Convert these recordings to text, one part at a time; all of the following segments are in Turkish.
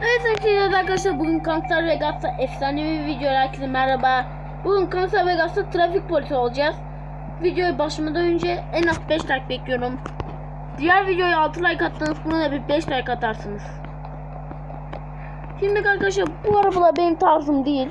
Evet sevgili arkadaşlar bugün Kansas Vegas'ta efsanevi bir video herkese merhaba. Bugün Kansas Vegas'ta trafik polisi olacağız. Videoyu başlamadan önce en az 5 like bekliyorum. Diğer videoya 6 like attınız buna da bir 5 like atarsınız. Şimdi arkadaşlar bu arabalar benim tarzım değil.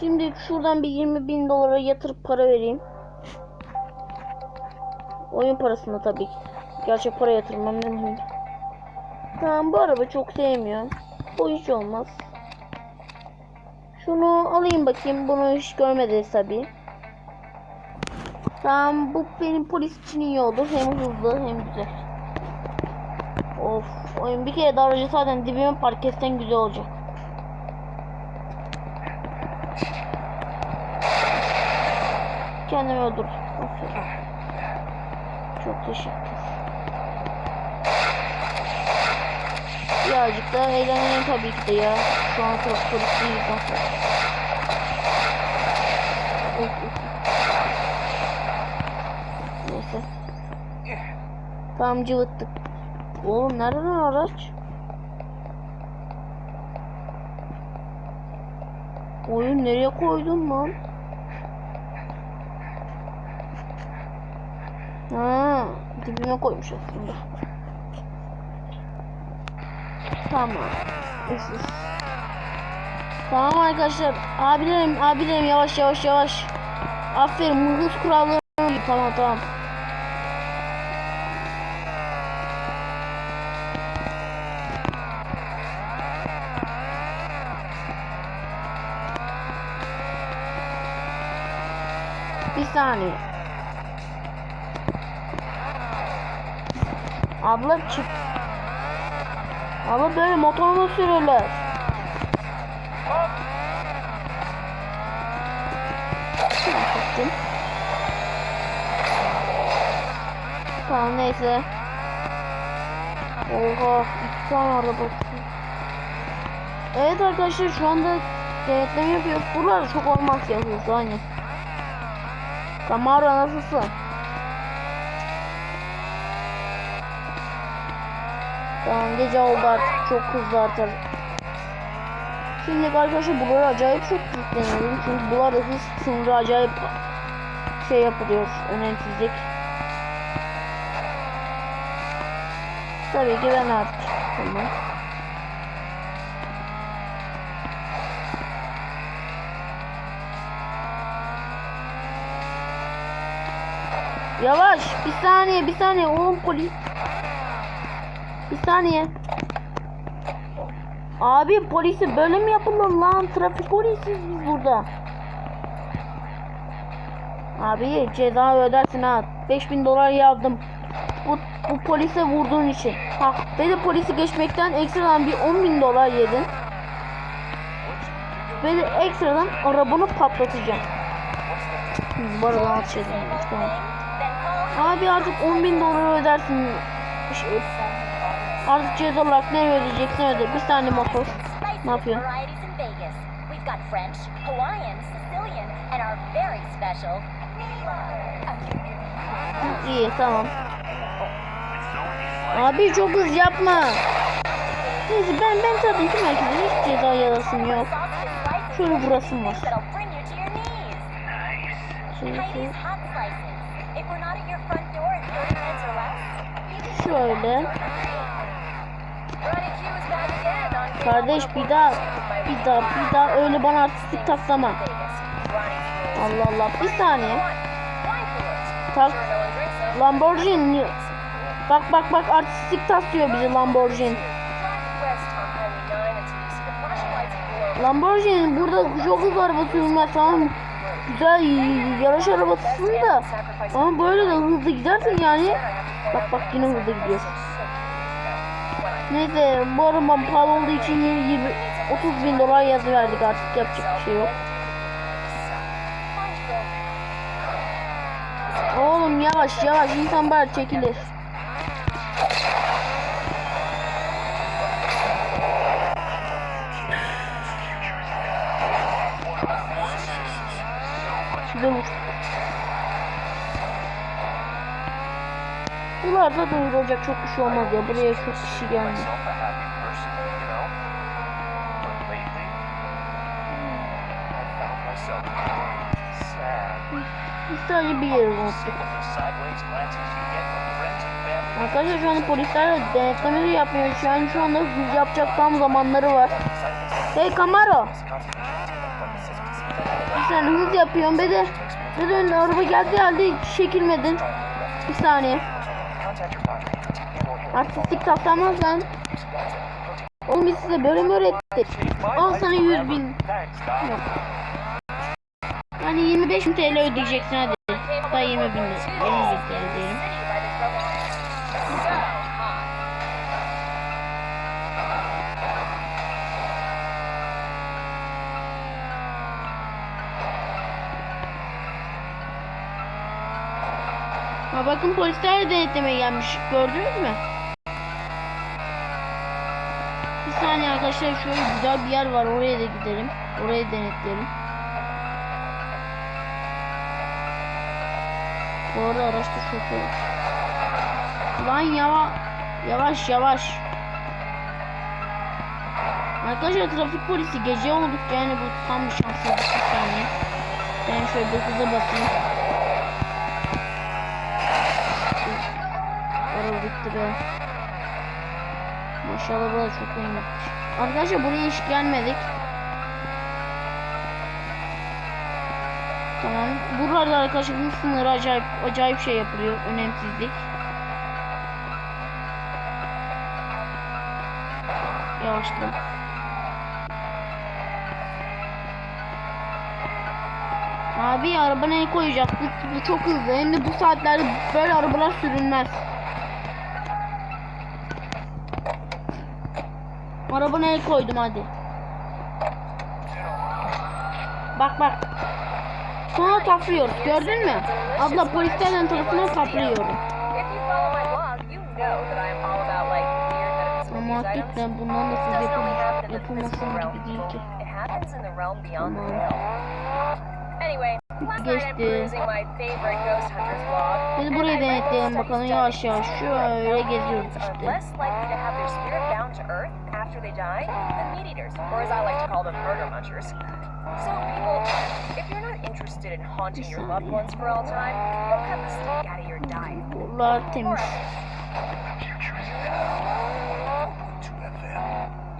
Şimdi şuradan bir 20 bin dolara yatırıp para vereyim. Oyun parasında tabii. Gerçek para yatırmam ne. Tamam bu araba çok sevmiyorum. Bu hiç olmaz. Şunu alayım bakayım. Bunu hiç görmediniz tabii. Tamam bu benim polis için iyi olur. Hem hızlı hem güzel. Of oyun bir kere de aracı zaten dibime park etsen güzel olacak. Kendimi. Aferin. Çok teşekkür. Birazcık da eğlenelim tabii ki de ya. Şu an çok polis? Of, of. Neyse. Tamam cıvıttık. Oğlum nereden araç? Oyun nereye koydun lan? Ha, dibime koymuş aslında. Tamam. Üf. Tamam arkadaşlar. Abilerim, abilerim yavaş yavaş yavaş. Aferin hız kuralları. Tamam tamam. Bir saniye. Abla çık. Ama böyle motorla sürüyorlar. Tamam neyse. Oha iki tane araba. Evet arkadaşlar şu anda denetleme yapıyoruz. Buralar çok olmaz ya hızlı hani. Camaro nasılsın? Tamam gece oldu artık çok hızlı artar. Şimdi arkadaşlar buraları acayip çok yüklenelim. Çünkü buralarda hız sınırı acayip şey yapılıyor. Önemsizlik. Tabii ki ben artık. Tamam. Yavaş bir saniye bir saniye oğlum polis. Saniye. Abi polisi böyle mi yapılır lan? Trafik polisiyiz biz burada. Abi ceza ödersin ha. 5000 dolar yazdım. Bu, bu polise vurduğun için. Ha, ve de polisi geçmekten ekstradan bir 10 bin dolar yedin. Ve de ekstradan arabanı patlatacağım. Bu arada at Tamam. Abi artık 10 bin dolar ödersin. Şey, Artık ceza olarak ne ödeyeceksin öde. Bir tane motor. Ne yapıyor? İyi tamam. Abi çok hız yapma. Neyse ben ben zaten tüm herkese hiç ceza yazasım yok. Şöyle vurasım var. Şöyle Heidi's hot slices. If we're not at your front door in 30 minutes or less, şöyle. Kardeş bir daha bir daha bir daha öyle bana artistik taslama. Allah Allah bir saniye. Tak. Lamborghini. Bak bak bak artistik taslıyor bizi Lamborghini. Drive west on Highway 9 until you see the flashing lights glow. Lamborghini burada çok hızlı araba sürmez tamam güzel yarış arabasısın da ama böyle de hızlı gidersin yani bak bak yine hızlı gidiyor neyse bu araba pahalı olduğu için 20 30 bin dolar yazı verdik artık yapacak bir şey yok. Oğlum yavaş yavaş. İnsan bari çekilir. Güzel. Buralarda duyurulacak çok kişi olmaz ya. Buraya çok kişi. Biz sadece bir from friends and family. Arkadaşlar şu anda polisler denetleme de yapmıyor. Şu an şu anda hız yapacak tam zamanları var. Hey Camaro. Sen hız yapıyorsun be de. Be de önüne araba geldi geldi çekilmedin. Bir saniye. Artistik taslamaz lan. Oğlum biz size böyle mi öğrettik? Al sana 100 bin. Yok. Yani 25 bin TL ödeyeceksin hadi. Hatta 20 bin lira. 20 bin TL. Ha bakın polisler de denetlemeye gelmiş. Gördünüz mü? Bir saniye arkadaşlar şöyle güzel bir yer var. Oraya da gidelim. Orayı denetleyelim. Bu arada araçta şoför. Lan yavaş. Yavaş yavaş. Arkadaşlar trafik polisi gece olduk yani bu tam bir şanssızlık bir saniye. Ben şöyle bir hıza basayım. Araba be. Maşallah bu da çok iyiymiş. Arkadaşlar buraya hiç gelmedik. Tamam. Burada arkadaşlar bu sınırı acayip acayip şey yapılıyor. Önemsizlik. Yavaşla. Abi araba ne koyacağız? Bu, bu çok hızlı. Hem de bu saatlerde böyle arabalar sürülmez. Araba ne koydum hadi. Bak bak. Sonra taflıyoruz. Gördün mü? Abla polislerden tarafından metaphysical Ama hakikaten bundan da siz yapın, gibi değil ki. Tamam. Geçti. Biz burayı denetleyelim bakalım yavaş yavaş. Şöyle geziyoruz işte. After they die than meat eaters, or as I like to call them, murder munchers. So, people, if you're not interested in haunting your loved ones for all time, don't cut the steak out of your diet. Buralar temiz.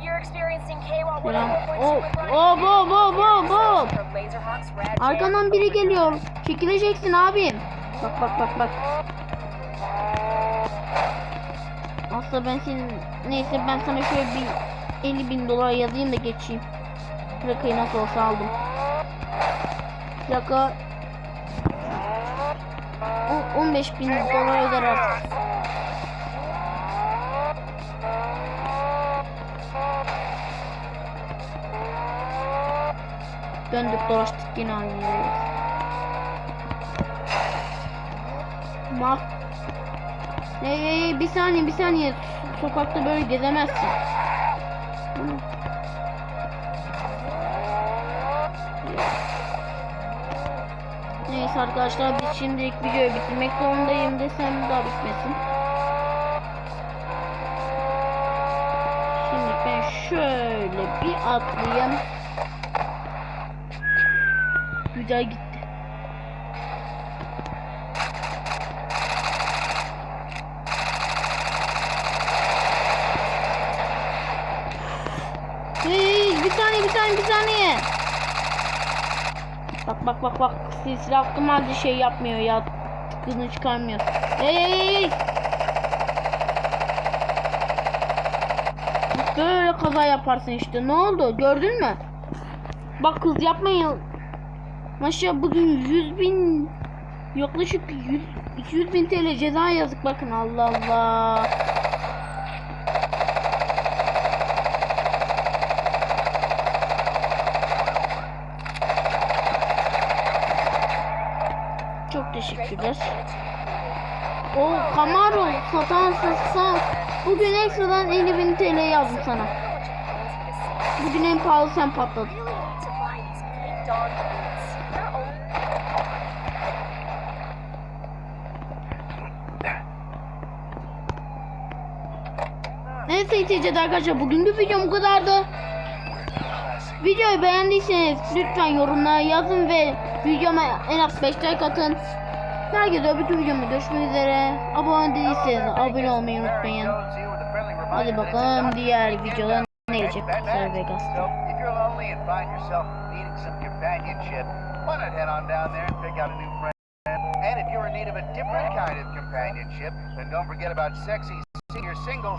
You're experiencing KWA Selam. 104.2 Oh, oh, bo, bo, bo, bo. from Laserhawk's Rad Jam. Arkandan biri geliyor. Çekileceksin abim. Bak bak bak bak. Aslında ben senin neyse ben sana şöyle bir 50 bin dolar yazayım da geçeyim. Plakayı nasıl olsa aldım. Plaka o- 15 bin dolar öder artık. Döndük dolaştık yine aynı yere. Mal. Hey, hey, bir saniye bir saniye. So- Sokakta böyle gezemezsin. Neyse arkadaşlar biz şimdilik videoyu bitirmek zorundayım desem daha bitmesin. Şimdi ben şöyle bir atlayayım. Güzel gitti. Hey, bir saniye bir saniye. Bak bak bak bak silsile attım halde şey yapmıyor ya. Tıkını çıkarmıyor. Hey hey hey. Böyle kaza yaparsın işte. Ne oldu? Gördün mü? Bak kız yapmayın. Maşallah bugün 100 bin yaklaşık 100, 200 bin TL ceza yazık bakın Allah Allah. Çok teşekkürler. O Camaro satan satsan bugün ekstradan 50 bin TL yazdım sana. Bugün en pahalı sen patladın. sayın seyirciler arkadaşlar bugünkü videom bu kadardı. Videoyu beğendiyseniz lütfen yorumlara yazın ve videoma en az 5 like atın. Herkese bütün videomu görüşmek üzere. Abone değilseniz abone olmayı unutmayın. Hadi bakalım diğer videoda ne gelecek Las Vegas'ta. And if you're in need of a different kind of companionship, then don't forget about sexy senior singles.